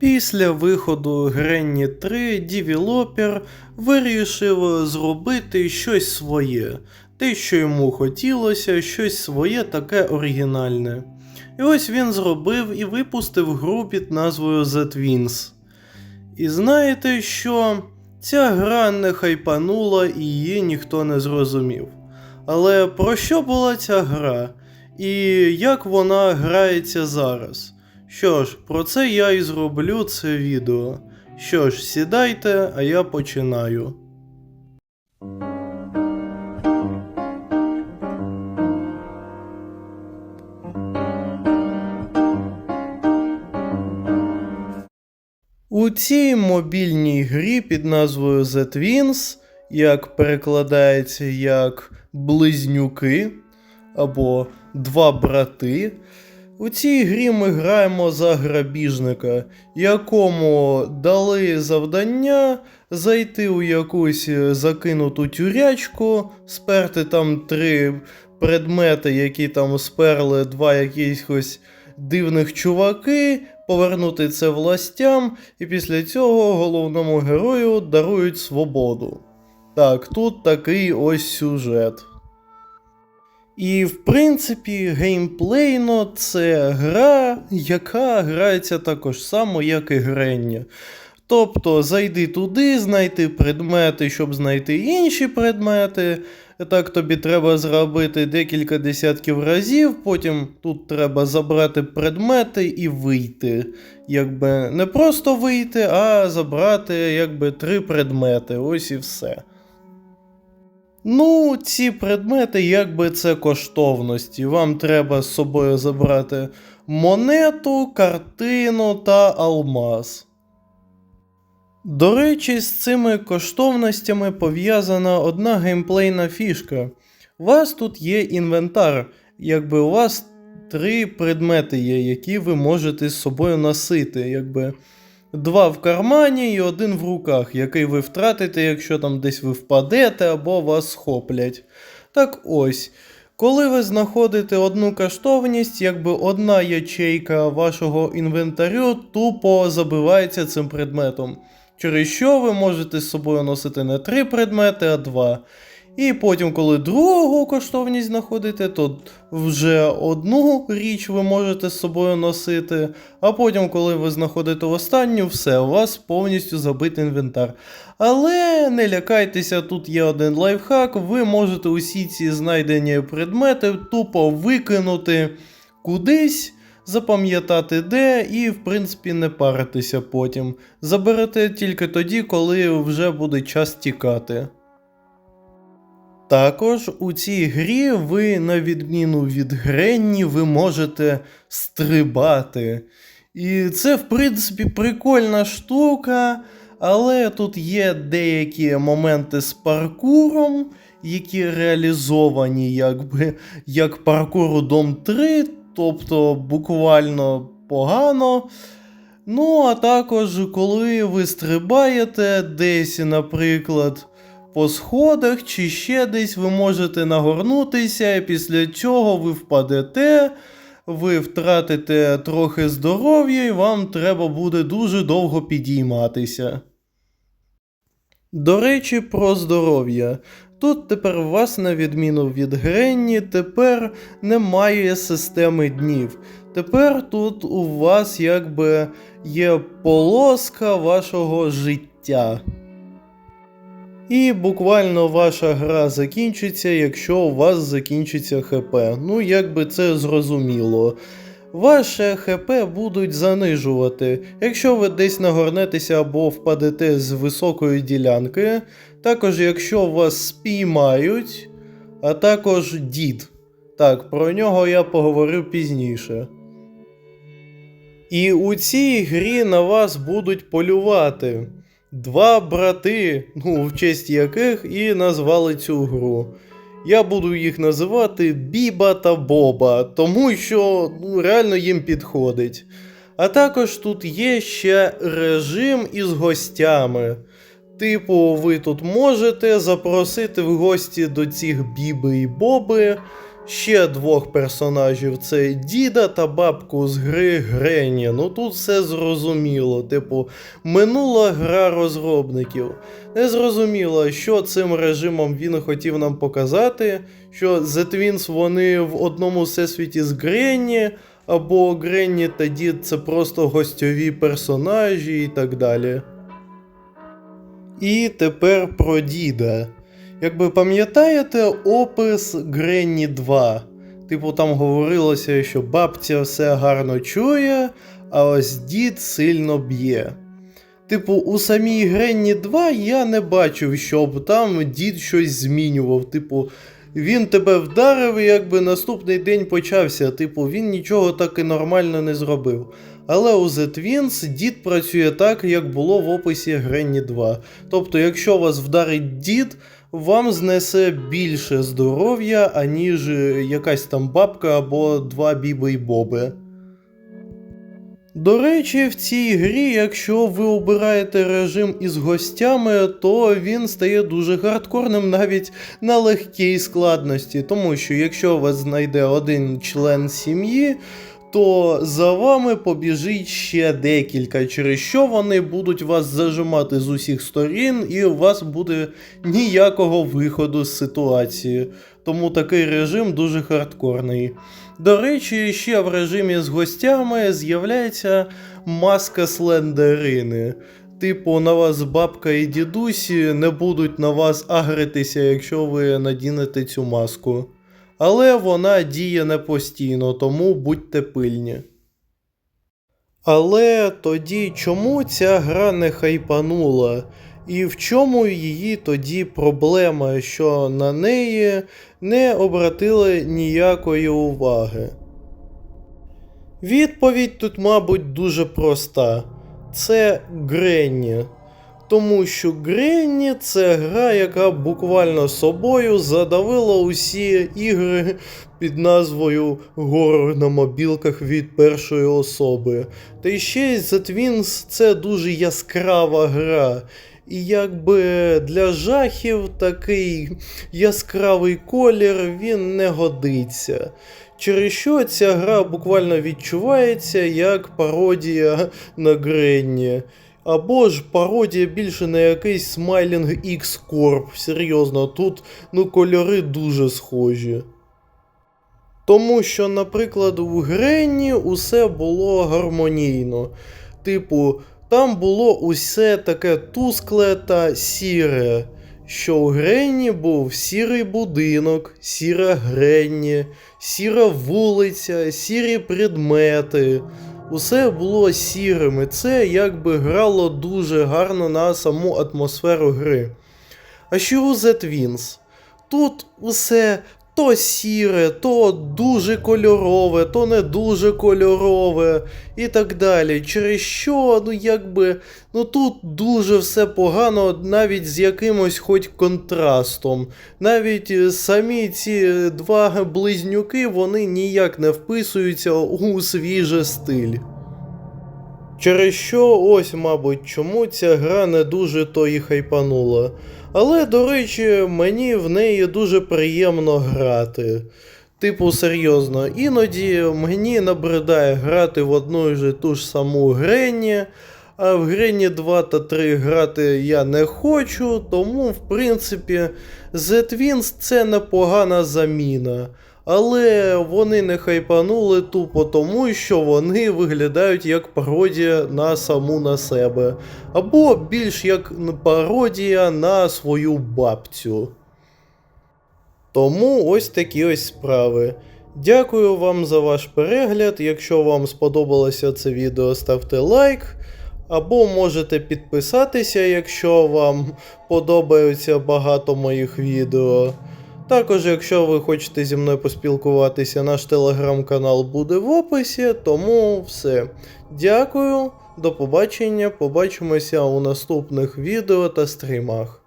Після виходу Гренні 3 Дівілопер вирішив зробити щось своє, те, що йому хотілося, щось своє таке оригінальне. І ось він зробив і випустив гру під назвою The Twins. І знаєте що? Ця гра не хайпанула і її ніхто не зрозумів. Але про що була ця гра? І як вона грається зараз? Що ж, про це я і зроблю це відео. Що ж, сідайте, а я починаю. У цій мобільній грі під назвою The Twins, як перекладається як близнюки або два брати. У цій грі ми граємо за грабіжника, якому дали завдання зайти у якусь закинуту тюрячку, сперти там три предмети, які там сперли два якихось дивних чуваки, повернути це властям, і після цього головному герою дарують свободу. Так, тут такий ось сюжет. І в принципі, геймплейно це гра, яка грається також само, як і грення. Тобто зайди туди, знайти предмети, щоб знайти інші предмети. Так тобі треба зробити декілька десятків разів, потім тут треба забрати предмети і вийти. Якби не просто вийти, а забрати якби три предмети. Ось і все. Ну, ці предмети, якби це коштовності. Вам треба з собою забрати монету, картину та алмаз. До речі, з цими коштовностями пов'язана одна геймплейна фішка. У вас тут є інвентар, якби у вас три предмети є, які ви можете з собою носити. Якби Два в кармані і один в руках, який ви втратите, якщо там десь ви впадете або вас схоплять. Так ось. Коли ви знаходите одну коштовність, якби одна ячейка вашого інвентарю тупо забивається цим предметом. Через що ви можете з собою носити не три предмети, а два. І потім, коли другу коштовність знаходите, то вже одну річ ви можете з собою носити. А потім, коли ви знаходите останню, все, у вас повністю забитий інвентар. Але не лякайтеся, тут є один лайфхак, ви можете усі ці знайдені предмети тупо викинути кудись. Запам'ятати де і, в принципі, не паритися потім. Заберете тільки тоді, коли вже буде час тікати. Також у цій грі ви, на відміну від Гренні, ви можете стрибати. І це, в принципі, прикольна штука, але тут є деякі моменти з паркуром, які реалізовані якби як паркур Дом 3, тобто буквально погано. Ну, а також, коли ви стрибаєте десь, наприклад по сходах чи ще десь ви можете нагорнутися, і після чого ви впадете, ви втратите трохи здоров'я, і вам треба буде дуже довго підійматися. До речі, про здоров'я. Тут тепер у вас, на відміну від Гренні, тепер немає системи днів. Тепер тут у вас якби є полоска вашого життя. І буквально ваша гра закінчиться, якщо у вас закінчиться ХП. Ну, як би це зрозуміло. Ваше ХП будуть занижувати. Якщо ви десь нагорнетеся або впадете з високої ділянки, також якщо вас спіймають, а також дід. Так, про нього я поговорю пізніше. І у цій грі на вас будуть полювати. Два брати, ну, в честь яких і назвали цю гру. Я буду їх називати Біба та Боба, тому що ну, реально їм підходить. А також тут є ще режим із гостями. Типу, ви тут можете запросити в гості до цих Біби і Боби ще двох персонажів: це діда та бабку з гри Грені. Ну тут все зрозуміло. Типу, минула гра розробників. Не зрозуміло, що цим режимом він хотів нам показати, що The Twins вони в одному всесвіті з Гренні, або Гренні та Дід це просто гостьові персонажі і так далі. І тепер про діда. Якби пам'ятаєте опис Гренні 2? Типу, там говорилося, що бабця все гарно чує, а ось дід сильно б'є. Типу, у самій Гренні 2 я не бачив, щоб там дід щось змінював. Типу, він тебе вдарив, і якби наступний день почався. Типу, він нічого так і нормально не зробив. Але у The Twins дід працює так, як було в описі Гренні 2. Тобто, якщо вас вдарить дід, вам знесе більше здоров'я, аніж е, якась там бабка або два біби й боби. До речі, в цій грі, якщо ви обираєте режим із гостями, то він стає дуже хардкорним навіть на легкій складності, тому що якщо вас знайде один член сім'ї, то за вами побіжить ще декілька, через що вони будуть вас зажимати з усіх сторін, і у вас буде ніякого виходу з ситуації. Тому такий режим дуже хардкорний. До речі, ще в режимі з гостями з'являється маска слендерини. Типу, на вас бабка і дідусі не будуть на вас агритися, якщо ви надінете цю маску. Але вона діє не постійно, тому будьте пильні. Але тоді чому ця гра не хайпанула? І в чому її тоді проблема, що на неї не обратили ніякої уваги? Відповідь тут, мабуть, дуже проста: це Гренні. Тому що Гренні це гра, яка буквально собою задавила усі ігри під назвою Горор на мобілках від першої особи. Та ще The Twins це дуже яскрава гра. І якби для жахів такий яскравий колір він не годиться. Через що ця гра буквально відчувається як пародія на Гренні. Або ж пародія більше на якийсь Smiling X Corp. Серйозно, тут ну кольори дуже схожі. Тому що, наприклад, у Гренні усе було гармонійно. Типу, там було усе таке тускле та сіре. Що у Гренні був сірий будинок, сіра Гренні, сіра вулиця, сірі предмети. Усе було сірим, і це якби грало дуже гарно на саму атмосферу гри. А що у The Twins? Тут усе то сіре, то дуже кольорове, то не дуже кольорове і так далі. Через що, ну якби, ну тут дуже все погано, навіть з якимось хоч контрастом. Навіть е, самі ці два близнюки вони ніяк не вписуються у свіжий стиль. Через що ось, мабуть, чому ця гра не дуже то і хайпанула. Але, до речі, мені в неї дуже приємно грати. Типу, серйозно, іноді мені набридає грати в одну і ж ту ж саму Гренні, а в Гренні 2 та 3 грати я не хочу, тому, в принципі, The Twins це непогана заміна. Але вони не хайпанули тупо тому, що вони виглядають як пародія на саму на себе, або більш як пародія на свою бабцю. Тому ось такі ось справи. Дякую вам за ваш перегляд. Якщо вам сподобалося це відео, ставте лайк. Або можете підписатися, якщо вам подобаються багато моїх відео. Також, якщо ви хочете зі мною поспілкуватися, наш телеграм-канал буде в описі, тому все. Дякую, до побачення, побачимося у наступних відео та стрімах.